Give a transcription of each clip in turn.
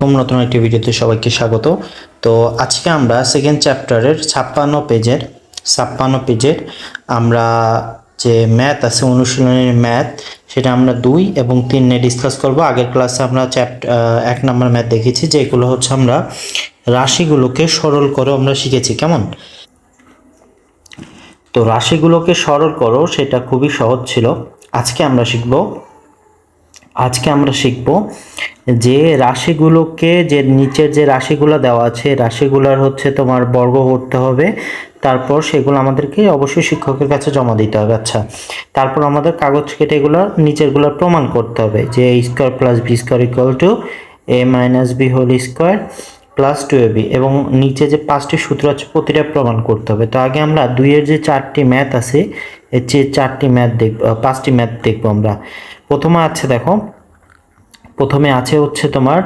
নতুন একটি ভিডিওতে সবাইকে স্বাগত। তো আজকে আমরা সেকেন্ড চ্যাপ্টারের ছাপ্পান্ন পেজের ছাপ্পান্ন পেজের আমরা যে ম্যাথ আছে, অনুশীলনের ম্যাথ সেটা আমরা দুই এবং তিন নিয়ে ডিসকাস করব। আগের ক্লাসে আমরা চ্যাপ্ট এক নম্বর ম্যাথ দেখেছি, যেগুলো হচ্ছে আমরা রাশিগুলোকে সরল করে আমরা শিখেছি। কেমন? তো রাশিগুলোকে সরল করো, সেটা খুবই সহজ ছিল। আজকে আমরা শিখব আজকে আমরা শিখব যে রাশিগুলোকে যে নিচের যে রাশিগুলো দেওয়া আছে রাশিগুলোর হচ্ছে তোমার বর্গ করতে হবে। তারপর সেগুলো আমাদেরকে অবশ্যই শিক্ষকের কাছে জমা দিতে হবে। আচ্ছা তারপর আমাদের কাগজ কেটে এগুলো নিচেরগুলো প্রমাণ করতে হবে যে a square plus b square equal to a minus b whole square plus two b এবং নিচে যে পাঁচটি সূত্র আছে প্রতিটা প্রমাণ করতে হবে। তো আগে আমরা দুইয়ের যে চারটি ম্যাথ আছে, এর যে চারটি ম্যাথ দেখব পাঁচটি ম্যাথ দেখব আমরা। প্রথমে আছে দেখো। প্রথমে আছে হচ্ছে তোমার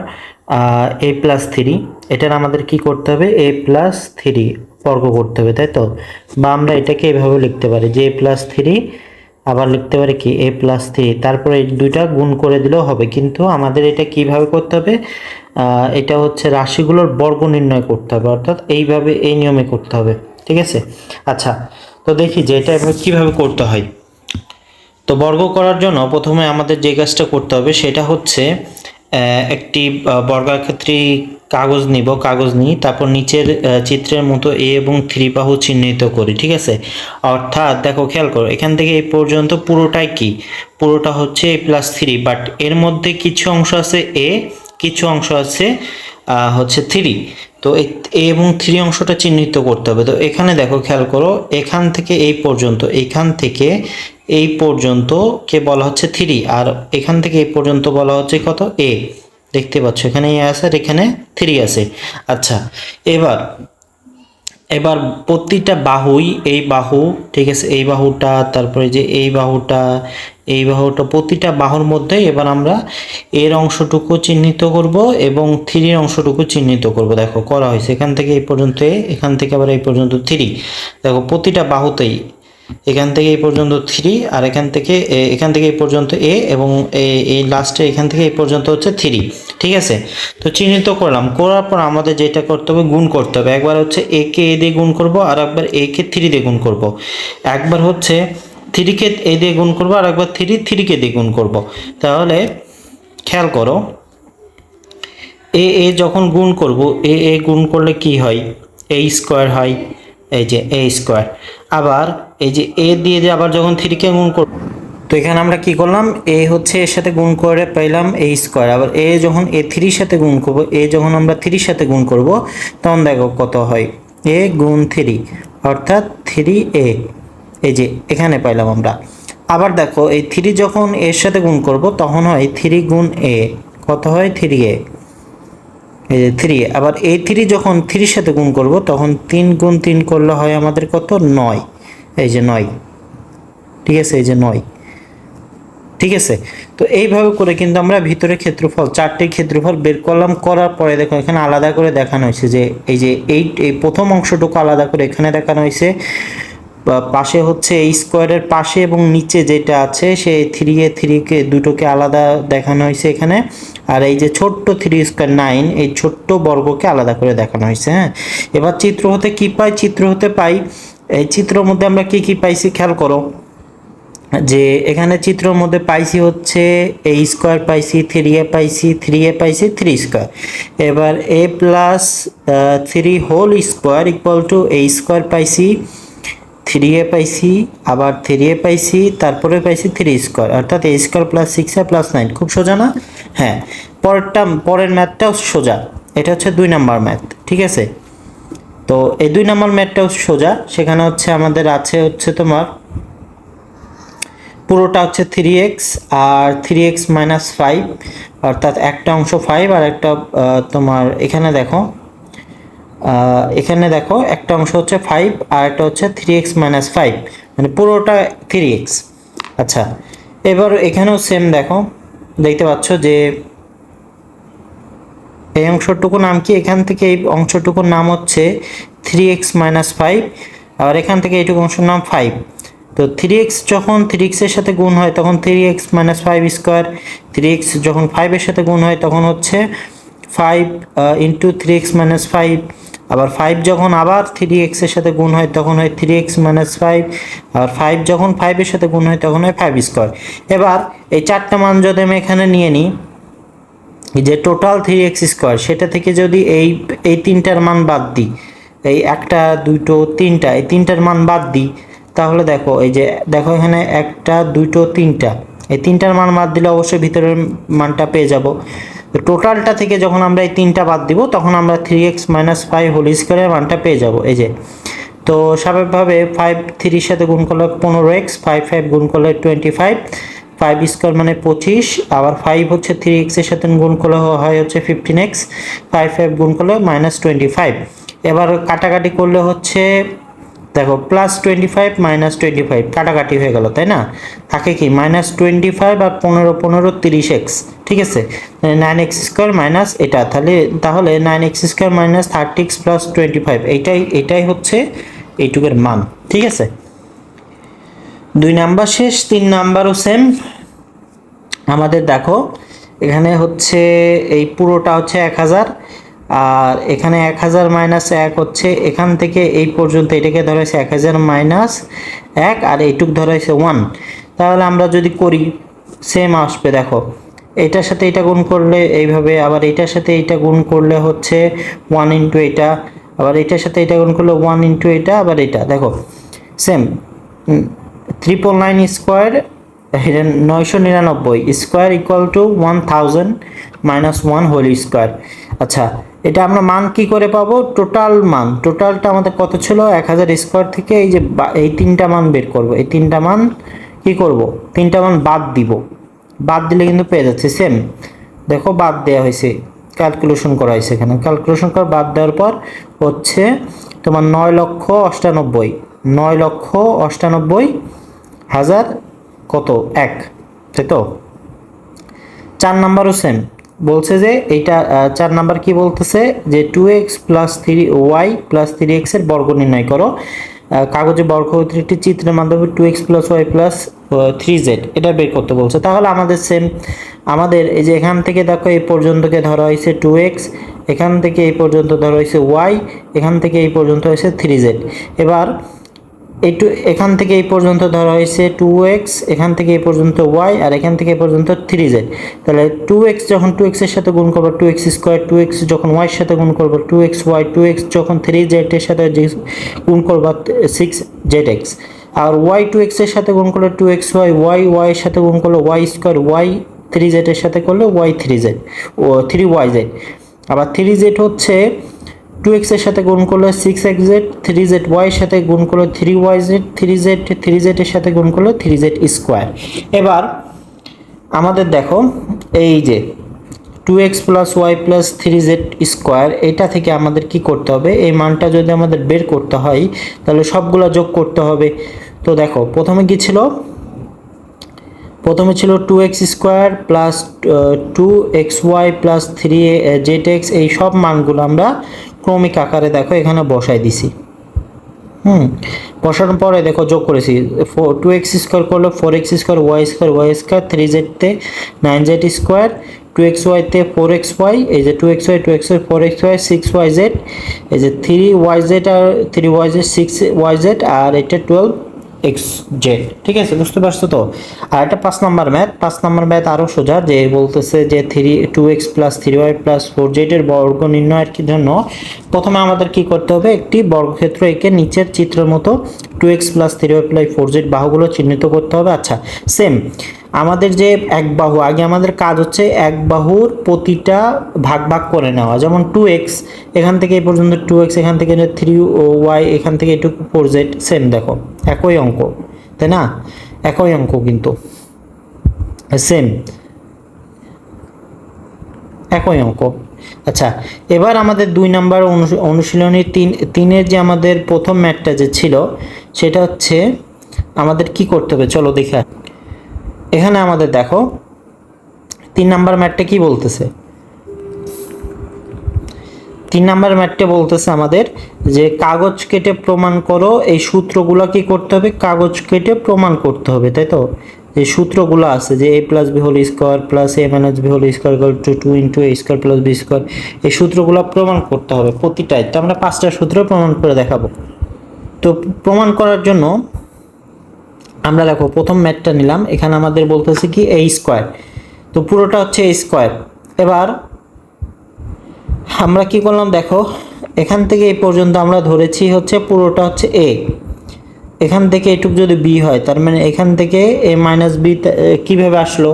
এ প্লাস থ্রি এটার আমাদের কি করতে হবে? এ প্লাস থ্রি বর্গ করতে হবে, তাই তো? বা আমরা এটাকে এভাবে লিখতে পারি যে এ প্লাস থ্রি আবার লিখতে পারি কি? এ প্লাস থ্রি তারপরে দুইটা গুণ করে দিলেও হবে, কিন্তু আমাদের এটা কীভাবে করতে হবে? এটা হচ্ছে রাশিগুলোর বর্গ নির্ণয় করতে হবে, অর্থাৎ এইভাবে এই নিয়মে করতে হবে, ঠিক আছে? আচ্ছা তো দেখি যে এটা এভাবে কীভাবে করতে হয়। তো বর্গ করার জন্য প্রথমে আমাদের যে কাজটা করতে হবে সেটা হচ্ছে একটি বর্গাক্ষেত্রী কাগজ নিব, কাগজ নিই তারপর নিচের চিত্রের মতো এ এবং থ্রি বাহু চিহ্নিত করি, ঠিক আছে? অর্থাৎ দেখো, খেয়াল করো, এখান থেকে এই পর্যন্ত পুরোটাই কি? পুরোটা হচ্ছে এ প্লাস থ্রি বাট এর মধ্যে কিছু অংশ আছে এ কিছু অংশ আছে হচ্ছে থ্রি তো এই এ এবং থ্রি অংশটা চিহ্নিত করতে হবে। তো এখানে দেখো, খেয়াল করো, এখান থেকে এই পর্যন্ত, এখান থেকে এই পর্যন্ত কে বলা হচ্ছে থ্রি আর এখান থেকে এই পর্যন্ত বলা হচ্ছে কত? এ দেখতে পাচ্ছ, এখানে এ আছে আর এখানে থ্রি আছে। আচ্ছা এবার এবার প্রতিটা বাহুই এই বাহু, ঠিক আছে, এই বাহুটা, তারপরে যে এই বাহুটা এই বাহুটা, প্রতিটা বাহুর মধ্যে এবার আমরা এর অংশটুকু চিহ্নিত করব এবং থ্রির অংশটুকু চিহ্নিত করব। দেখো, করা হয়েছে। এখান থেকে এই পর্যন্ত এখান থেকে আবার এই পর্যন্ত থ্রি। দেখো, প্রতিটা বাহুতেই এখান থেকে এই পর্যন্ত থ্রি আর এখান থেকে এখান থেকে এই পর্যন্ত এ এবং এই লাস্টে এখান থেকে এই পর্যন্ত হচ্ছে থ্রি ঠিক আছে? তো চিহ্নিত করলাম, করার পর আমাদের যেটা করতে হবে, গুণ করতে হবে। একবার হচ্ছে এ কে এ দিয়ে গুণ করব, আর একবার এ কে থ্রি দিয়ে গুণ করব। একবার হচ্ছে থ্রিকে এ দিয়ে গুণ করব, আর একবার থ্রি থ্রিকে দিয়ে গুণ করব। তাহলে খেয়াল করো এ এ যখন গুণ করব এ এ গুণ করলে কি হয়? এ স্কোয়ার হয়, এই যে এ স্কোয়ার আবার এই যে এ দিয়ে যে আবার যখন থ্রিকে গুণ করব তো এখানে আমরা কি করলাম? এ হচ্ছে এর সাথে গুণ করে পেলাম এ স্কোয়ার আবার এ যখন এ থ্রির সাথে গুণ করব, এ যখন আমরা থ্রির সাথে গুণ করব, তখন দেখো কত হয়। এ গুণ থ্রি অর্থাৎ থ্রি এ এই যে এখানে পাইলাম আমরা। আবার দেখো, এই থ্রি যখন এর সাথে গুণ করব, তখন হয় থ্রি গুণ এ কত হয়? থ্রি এ এই যে থ্রি আবার এই থ্রি যখন থ্রির সাথে গুণ করব, তখন তিন গুণ তিন করলে হয় আমাদের কত? নয়। এই যে নয়। ঠিক আছে? এই যে নয়। ঠিক আছে? তো এইভাবে করে কিন্তু আমরা ভিতরে ক্ষেত্রফল, চারটি ক্ষেত্রফল বের করলাম, করার পরে দেখো এখানে আলাদা করে দেখানো হয়েছে যে এই যে এই এই প্রথম অংশটুকু আলাদা করে এখানে দেখানো হয়েছে। পাশে হচ্ছে এই স্কোয়ারের পাশে এবং নিচে যেটা আছে, সে থ্রি এ থ্রিকে দুটোকে আলাদা দেখানো হয়েছে এখানে। আর এই যে ছোট্ট থ্রি স্কোয়ার নাইন এই ছোট্ট বর্গকে আলাদা করে দেখানো হয়েছে হ্যাঁ? এবার চিত্র হতে কী পাই? চিত্র হতে পাই এই চিত্রের মধ্যে আমরা কি কি পাইছি খেয়াল করো। যে এখানে চিত্রের মধ্যে পাইছি হচ্ছে এ স্কোয়ার পাইছি থ্রি এ পাইছি থ্রি এ পাইছি থ্রি স্কোয়ার এবার a plus three whole square equal to a square পাইছি থ্রি এ পাইছি, আবার থ্রি এ পাইছি, তারপরে পাইছি থ্রি স্কোয়ার অর্থাৎ a square plus six a plus nine খুব সোজা না? হ্যাঁ পরেরটা, পরের ম্যাথটাও সোজা। এটা হচ্ছে দুই নাম্বার ম্যাথ ঠিক আছে? তো এই দুই নাম্বার ম্যাথটাও সোজা। সেখানে হচ্ছে আমাদের আছে হচ্ছে তোমার, পুরোটা হচ্ছে থ্রি এক্স আর থ্রি এক্স মাইনাস ফাইভ অর্থাৎ একটা অংশ ফাইভ আর একটা তোমার এখানে দেখো এখানে দেখো একটা অংশ হচ্ছে ফাইভ আর একটা হচ্ছে থ্রি এক্স মাইনাস ফাইভ মানে পুরোটা থ্রি এক্স আচ্ছা এবার এখানেও সেম দেখো, দেখতে পাচ্ছ যে এই অংশটুকুর নাম কি? এখান থেকে এই অংশটুকুর নাম হচ্ছে থ্রি এক্স মাইনাস ফাইভ আর এখান থেকে এইটুকু অংশের নাম ফাইভ তো থ্রি এক্স যখন থ্রি এক্সের সাথে গুণ হয়, তখন three x minus five square three x যখন ফাইভের সাথে গুণ হয়, তখন হচ্ছে five into three x minus five আবার ফাইভ যখন আবার থ্রি এক্সের সাথে গুণ হয়, তখন হয় থ্রি এক্স মাইনাস ফাইভ আবার ফাইভ যখন ফাইভের সাথে গুণ হয়, তখন হয় ফাইভ স্কোয়ার এবার এই চারটা মান যদি আমি এখানে নিয়ে নিই যে টোটাল থ্রি এক্স স্কোয়ার সেটা থেকে যদি এই এই তিনটার মান বাদ দিই, এই একটা, দুটো, তিনটা, এই তিনটার মান বাদ দিই, তাহলে দেখো, এই যে দেখো এখানে একটা, দুটো, তিনটা, এই তিনটার মান বাদ দিলে অবশ্যই ভিতরের মানটা পেয়ে যাব। তো টোটালটা থেকে যখন আমরা এই তিনটা বাদ দিব, তখন আমরা three x minus five whole স্কোয়ারের মানটা পেয়ে যাব, এই যে। তো স্বাভাবিকভাবে ফাইভ থ্রির সাথে গুণ করলে পনেরো এক্স ফাইভ ফাইভ গুণ করলে টোয়েন্টি ফাইভ ফাইভ স্কোয়ার মানে পঁচিশ, আবার ফাইভ হচ্ছে থ্রি এক্সের সাথে গুণ করলে হয় হচ্ছে ফিফটিন এক্স ফাইভ ফাইভ গুণ করলে মাইনাস টোয়েন্টি ফাইভ এবার কাটাকাটি করলে হচ্ছে, দেখো plus twenty five minus twenty five কাটাকাটি হয়ে গেল, তাই না? থাকে কি মাইনাস টোয়েন্টি ফাইভ আর পনেরো পনেরো, তিরিশ এক্স ঠিক আছে? নাইন এক্স স্কোয়ার মাইনাস এটা, তাহলে তাহলে nine x square minus thirty x plus twenty five এইটাই এটাই হচ্ছে এইটুকের মান, ঠিক আছে? দুই নাম্বার শেষ, তিন নাম্বারও সেম আমাদের দেখো, এখানে হচ্ছে এই পুরোটা হচ্ছে এক হাজার, আর এখানে এক হাজার মাইনাস এক হচ্ছে, এখান থেকে এই পর্যন্ত এটাকে ধরা হয়েছে এক হাজার মাইনাস এক, আর এইটুক ধরা হয়েছে ওয়ান তাহলে আমরা যদি করি সেম আসবে, দেখো। এটার সাথে এটা গুণ করলে এইভাবে, আবার এটার সাথে এটা গুণ করলে হচ্ছে ওয়ান ইন্টু এটা, আবার এটার সাথে এটা গুণ করলে ওয়ান ইন্টু এটা, আবার এটা, দেখো। সেম ট্রিপল নাইন স্কোয়ার নয়শো নিরানব্বই square equal to one thousand minus one whole square আচ্ছা এটা আমরা মান কি করে পাবো? টোটাল মান টোটালটা আমাদের কত ছিল? এক হাজার স্কোয়ার থেকে এই যে এই তিনটা মান বের করব। এই তিনটা মান কি করব? তিনটা মান বাদ দিব। বাদ দিলে কিন্তু পেয়ে যাচ্ছে সেম দেখো, বাদ দেওয়া হয়েছে। ক্যালকুলেশন করা হয়েছে এখানে। ক্যালকুলেশন করে, বাদ দেওয়ার পর হচ্ছে তোমার নয় লক্ষ অষ্টানব্বই। নয় লক্ষ অষ্টানব্বই হাজার কত? এক। তাই তো? চার নাম্বারও সেম বলছে যে এইটা চার নাম্বার কি বলতেছে? যে two x plus three y plus three এক্সের বর্গ নির্ণয় করো। কাগজে বর্গ একটি চিত্রের মাধ্যমে two x plus y plus three z এটা বের করতে বলছে। তাহলে আমাদের সেম আমাদের এই যে এখান থেকে দেখো, এই পর্যন্তকে ধরা হয়েছে টু এক্স এখান থেকে এই পর্যন্ত ধরা হয়েছে ওয়াই এখান থেকে এই পর্যন্ত হয়েছে থ্রি জেড এবার একটু এখান থেকে এই পর্যন্ত ধরা হয়েছে টু এক্স এখান থেকে এই পর্যন্ত ওয়াই আর এখান থেকে এই পর্যন্ত থ্রি জেড তাহলে টু এক্স যখন টু এক্সের সাথে গুণ করব two x square two x যখন ওয়াইয়ের সাথে গুণ করব two x y two x যখন থ্রি জেডের সাথে গুণ করব সিক্স জেড এক্স আর ওয়াই টু এক্সের সাথে গুণ করলে টু এক্স ওয়াই ওয়াই ওয়াইয়ের সাথে গুণ করলে ওয়াই স্কোয়ার ওয়াই থ্রি জেডের সাথে করলে ওয়াই থ্রি জেড ও থ্রি ওয়াই জেড আবার থ্রি জেড হচ্ছে টু এক্সের সাথে গুণ করলে six x z three z ওয়াইয়ের সাথে গুণ করলে three y z three z three জেডের সাথে গুণ করলে থ্রি জেড স্কোয়ার এবার, আমাদের দেখো, এই যে two x plus y plus three z square এটা থেকে আমাদের কি করতে হবে? এই মানটা যদি আমাদের বের করতে হয়, তাহলে সবগুলো যোগ করতে হবে। তো দেখো, প্রথমে কি ছিল? প্রথমে ছিল two x square plus two x y plus three z x এই সব মানগুলো আমরা ক্রমিক আকারে দেখো, এখানে বসাই দিছি। হুম, বসানোর পরে দেখো, যোগ করেছি। টু এক্স স্কোয়ার করলে four x square y square y square three জেডতে nine z square two x ওয়াইতে four x Y এই যে two x y two x y four x y six y z এই যে three Y Z আর three y z six y z আর এটা twelve x Z ঠিক আছে, বুঝতে পারছ তো? আর একটা পাঁচ নাম্বার ম্যাথ, পাঁচ নাম্বার ম্যাথ আরও সোজা, যে বলতেছে যে three two x plus three y plus four জেডের বর্গ নির্ণয়ের জন্য প্রথমে আমাদের কি করতে হবে? একটি বর্গক্ষেত্র এঁকে নিচের চিত্রের মতো two x plus three y plus four z বাহুগুলো চিহ্নিত করতে হবে। আচ্ছা সেম আমাদের যে এক বাহু, আগে আমাদের কাজ হচ্ছে এক বাহুর প্রতিটা ভাগ ভাগ করে নেওয়া। যেমন টু এক্স এখান থেকে এই পর্যন্ত টু এক্স এখান থেকে থ্রি ওয়াই এখান থেকে এটুকু ফোর জেড সেম দেখো, একই অঙ্ক, তাই না? একই অঙ্ক কিন্তু সেম একই অঙ্ক। আচ্ছা এবার আমাদের দুই নাম্বার অনুশীলনী তিন, তিনের যে আমাদের প্রথম ম্যাটটা যে ছিল, সেটা হচ্ছে আমাদের কি করতে হবে? চলো দেখে এখানে আমাদের দেখো, তিন নাম্বার ম্যাটটা কি বলতেছে? তিন নাম্বার ম্যাটটা বলতেছে আমাদের যে কাগজ কেটে প্রমাণ করো, এই সূত্রগুলো কি করতে হবে? কাগজ কেটে প্রমাণ করতে হবে, তাই তো? যে সূত্রগুলো আছে যে a plus b whole square plus a minus b whole square two two into a square plus b square এই সূত্রগুলো প্রমাণ করতে হবে প্রতিটাই। তো আমরা পাঁচটা সূত্র প্রমাণ করে দেখাবো। তো প্রমাণ করার জন্য আমরা দেখো, প্রথম ম্যাথটা নিলাম। এখানে আমাদের বলতেছে কি এ স্কোয়ার তো পুরোটা হচ্ছে এ স্কোয়ার এবার আমরা কি করলাম দেখো, এখান থেকে এই পর্যন্ত আমরা ধরেছি হচ্ছে পুরোটা হচ্ছে এ এখান থেকে এটুক যদি বি হয়, তার মানে এখান থেকে এ মাইনাস বি কীভাবে আসলো?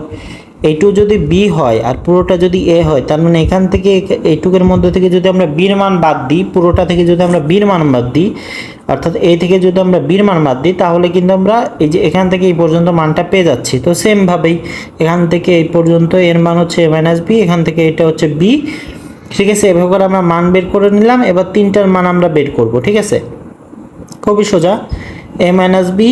এইটু যদি বি হয় আর পুরোটা যদি এ হয়, তার মানে এখান থেকে এইটুকের মধ্যে থেকে যদি আমরা বির মান বাদ দিই, পুরোটা থেকে যদি আমরা বির মান বাদ দিই, অর্থাৎ এ থেকে যদি আমরা বির মান বাদ দিই, তাহলে কিন্তু আমরা এই যে এখান থেকে এই পর্যন্ত মানটা পেয়ে যাচ্ছি। তো সেমভাবেই এখান থেকে এই পর্যন্ত এর মান হচ্ছে এ মাইনাস বি এখান থেকে এটা হচ্ছে বি ঠিক আছে, এভাবে করে আমরা মান বের করে নিলাম, এবার তিনটার মান আমরা বের করব, ঠিক আছে? খুবই সোজা। A minus b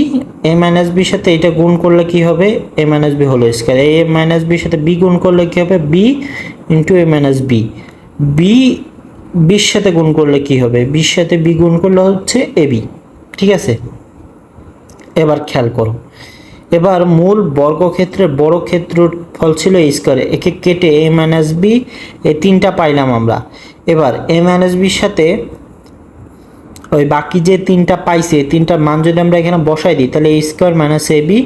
a minus বির সাথে এটা গুণ করলে কি হবে? এ মাইনাস বি হলো স্কোয়ার এ মাইনাস বির সাথে বি গুণ করলে কি হবে? B into a minus b b বির সাথে গুণ করলে কি হবে? বির সাথে বি গুণ করলে হচ্ছে এ বি ঠিক আছে? এবার খেয়াল করো। এবার মূল বর্গক্ষেত্রের বড় ক্ষেত্রর ফল ছিল এই স্কোয়ার একে কেটে এ মাইনাস বি এই তিনটা পাইলাম আমরা। এবার এ মাইনাস বির সাথে ওই বাকি যে তিনটা পাইছে তিনটার মান যদি আমরা এখানে বসাই দিই, তাহলে A square minus A B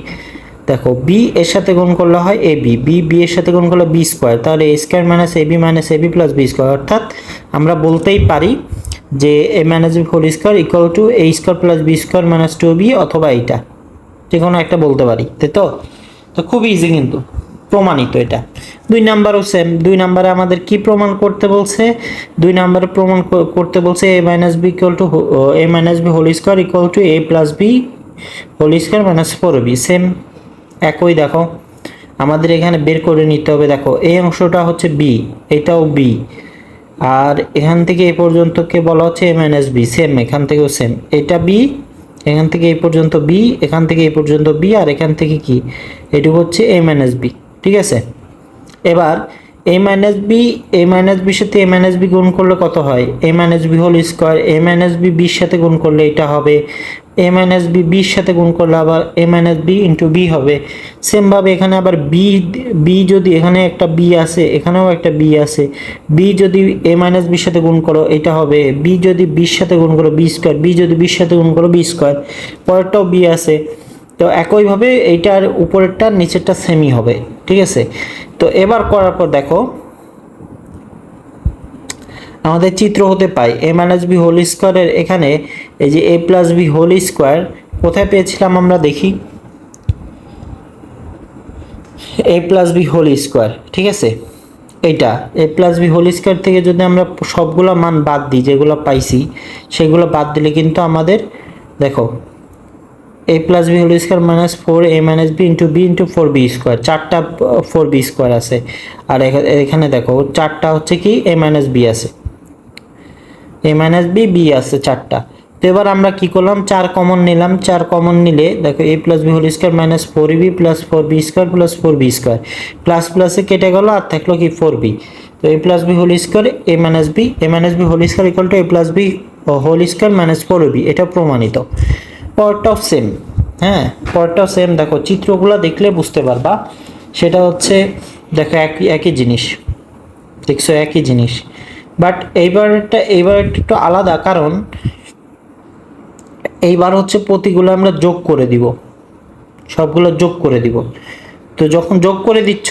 দেখো বি এর সাথে গুণ করলে হয় এ বি বি বি এর সাথে গুণ করলে বি স্কোয়ার তাহলে A square minus A B minus A B plus B square অর্থাৎ আমরা বলতেই পারি যে A minus B whole square equal to A square plus B square minus two B অথবা এইটা যে কোনো একটা বলতে পারি, তাই তো? তো খুব ইজি কিন্তু। প্রমাণিত এটা। দুই নাম্বারও সেম দুই নাম্বারে আমাদের কি প্রমাণ করতে বলছে? দুই নাম্বারে প্রমাণ করতে বলছে A minus B equal to A minus B whole square equal to A plus B whole square minus four B same একই দেখো। আমাদের এখানে বের করে নিতে হবে। দেখো, এই অংশটা হচ্ছে বি এটাও বি আর এখান থেকে এই পর্যন্তকে বলা হচ্ছে এ মাইনাস বি সেম এখান থেকেও সেম এটা বি এখান থেকে এই পর্যন্ত বি এখান থেকে এই পর্যন্ত বি আর এখান থেকে কি? এটুকু হচ্ছে এ মাইনাস বি ঠিক আছে? এবার A minus B A minus বির সাথে এ মাইনাস বি গুণ করলে কত হয়? A minus B whole square A minus B বির সাথে গুণ করলে এটা হবে। এ মাইনাস বি বির সাথে গুণ করলে আবার A minus B into B হবে। সেমভাবে এখানে আবার বি বি যদি এখানে একটা বি আছে, এখানেও একটা বি আছে। বি যদি এ মাইনাস বির সাথে গুণ করো, এটা হবে। বি যদি বির সাথে গুণ করো বি স্কোয়ার বি যদি বির সাথে গুণ করো বি স্কোয়ার পরেরটাও বি আছে। তো একইভাবে এইটার উপরেরটা নিচেরটা সেমি হবে, ঠিক আছে? তো এবার করার পর দেখো, আমাদের চিত্র হতে পাই এ মাইনাস বি হোল স্কোয়ারের এখানে এই যে A plus B whole square কোথায় পেয়েছিলাম আমরা দেখি? A plus B whole square ঠিক আছে? এইটা A plus B whole square থেকে যদি আমরা সবগুলো মান বাদ দিই, যেগুলো পাইছি, সেগুলো বাদ দিলে কিন্তু আমাদের, দেখো A plus B whole square minus four A minus B into B into four B square চারটা ফোর বি স্কোয়ার আছে। আর এখা- এখানে দেখো, চারটা হচ্ছে কি? এ মাইনাস বি আছে। এ মাইনাস বি বি আছে চারটা। তো এবার আমরা কি করলাম? চার কমন নিলাম। চার কমন নিলে, দেখো A plus B whole square minus four B plus four B square plus four B square plus প্লাসে কেটে গেল আর থাকল কি? ফোর বি তো A plus B whole square A minus B A minus B whole square equal to A plus B whole square minus four B এটা প্রমাণিত। পরটাও same হ্যাঁ? পরটাও সেম দেখো, চিত্রগুলো দেখলে বুঝতে পারবা। সেটা হচ্ছে, দেখো একই একই জিনিস। দেখছ, একই জিনিস। বাট এইবারটা এইবার একটু আলাদা, কারণ এইবার হচ্ছে প্রতিগুলো আমরা যোগ করে দিব। সবগুলো যোগ করে দিব। তো যখন যোগ করে দিচ্ছ,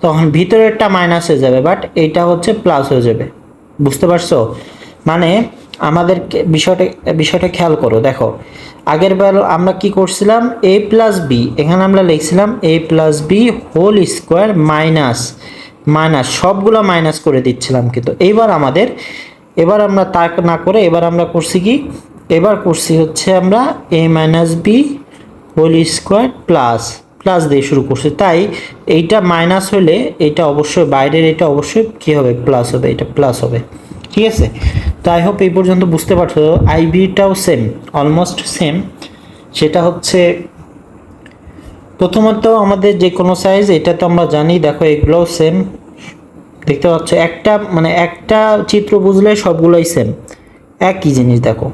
তখন ভিতরেরটা মাইনাস হয়ে যাবে বাট এইটা হচ্ছে প্লাস হয়ে যাবে। বুঝতে পারছ? মানে আমাদের বিষয়টা বিষয়টা খেয়াল করো, দেখো। আগের বার আমরা কি করছিলাম? এ প্লাস বি এখানে আমরা লিখছিলাম A plus B whole square minus minus সবগুলো মাইনাস করে দিচ্ছিলাম কিন্তু। এইবার আমাদের, এবার আমরা তা না করে, এবার আমরা করছি কি? এবার করছি হচ্ছে আমরা A minus B whole square plus plus দিয়ে শুরু করছি। তাই এইটা মাইনাস হলে এটা অবশ্যই, বাইরের এটা অবশ্যই কী হবে? প্লাস হবে, এটা প্লাস হবে। ঠিক আছে? তো আই হোপ এই পর্যন্ত বুঝতে পারছ। আইবিটাও সেম অলমোস্ট সেম সেটা হচ্ছে, প্রথমত আমাদের যে কোনো সাইজ এটা তো আমরা জানি, দেখো এগুলোও সেম দেখতে পাচ্ছ, একটা মানে একটা চিত্র বুঝলে সবগুলোই সেম একই জিনিস দেখো।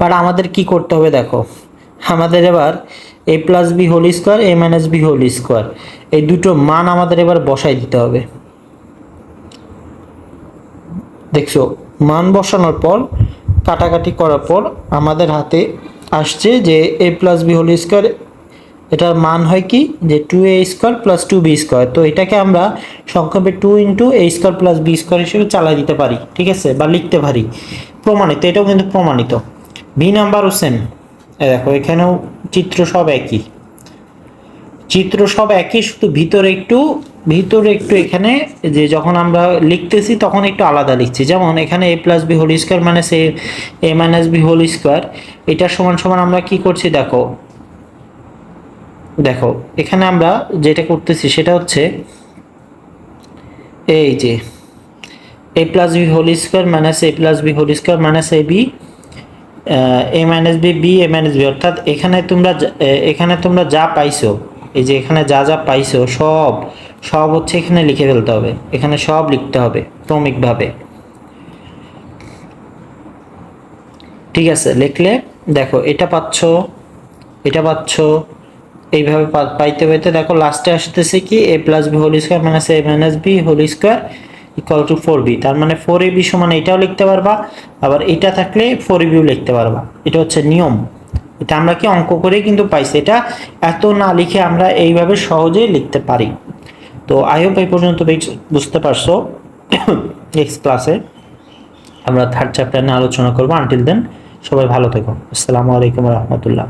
বাট আমাদের কি করতে হবে দেখো? আমাদের এবার A plus B whole square A minus B whole square এই দুটো মান আমাদের এবার বসাই দিতে হবে। দেখছ মান বসানোর পর, কাটাকাটি করার পর আমাদের হাতে আসছে যে A plus B whole square এটার মান হয় কি? যে two A square plus two B square তো এটাকে আমরা সংক্ষেপে two into A square plus B square হিসেবে চালাই দিতে পারি, ঠিক আছে? বা লিখতে পারি। প্রমাণিত, এটাও কিন্তু প্রমাণিত। বি নাম্বারও সেম দেখো, এখানেও চিত্র সব একই। চিত্র সব একই, শুধু ভিতরে একটু ভিতরে একটু এখানে যে যখন আমরা লিখতেছি তখন একটু আলাদা লিখছি। যেমন এখানে A plus B whole square মানে সে A minus B whole square এটা সমান সমান আমরা কি করছি দেখো? দেখো, এখানে আমরা যেটা করতেছি সেটা হচ্ছে এই যে A plus B whole square minus A plus B whole square minus A B A minus B B A minus B অর্থাৎ এখানে তোমরা এখানে তোমরা যা পাইছো, এই যে এখানে যা যা পাইছো সব সব হচ্ছে এখানে লিখে ফেলতে হবে। এখানে সব লিখতে হবে, ক্রমিকভাবে। ঠিক আছে, লিখলে দেখো, এটা পাচ্ছ এটা পাচ্ছ, এইভাবে পাইতে পাইতে দেখো লাস্টে আসতেছে কি A plus B whole square minus A minus B whole square equal to four B তার মানে ফোর এ বি সমান এটাও লিখতে পারবা, আবার এটা থাকলে ফোর এ বিও লিখতে পারবা। এটা হচ্ছে নিয়ম। এটা আমরা কি অঙ্ক করে কিন্তু পাইছি। এটা এত না লিখে আমরা এইভাবে সহজেই লিখতে পারি। তো আই হোপ এই পর্যন্ত বুঝতে পারছ নেক্সট ক্লাসে আমরা থার্ড চ্যাপ্টার নিয়ে আলোচনা করব। আনটিল দেন সবাই ভালো থেকো। আসসালামু আলাইকুম রহমতুল্লাহ।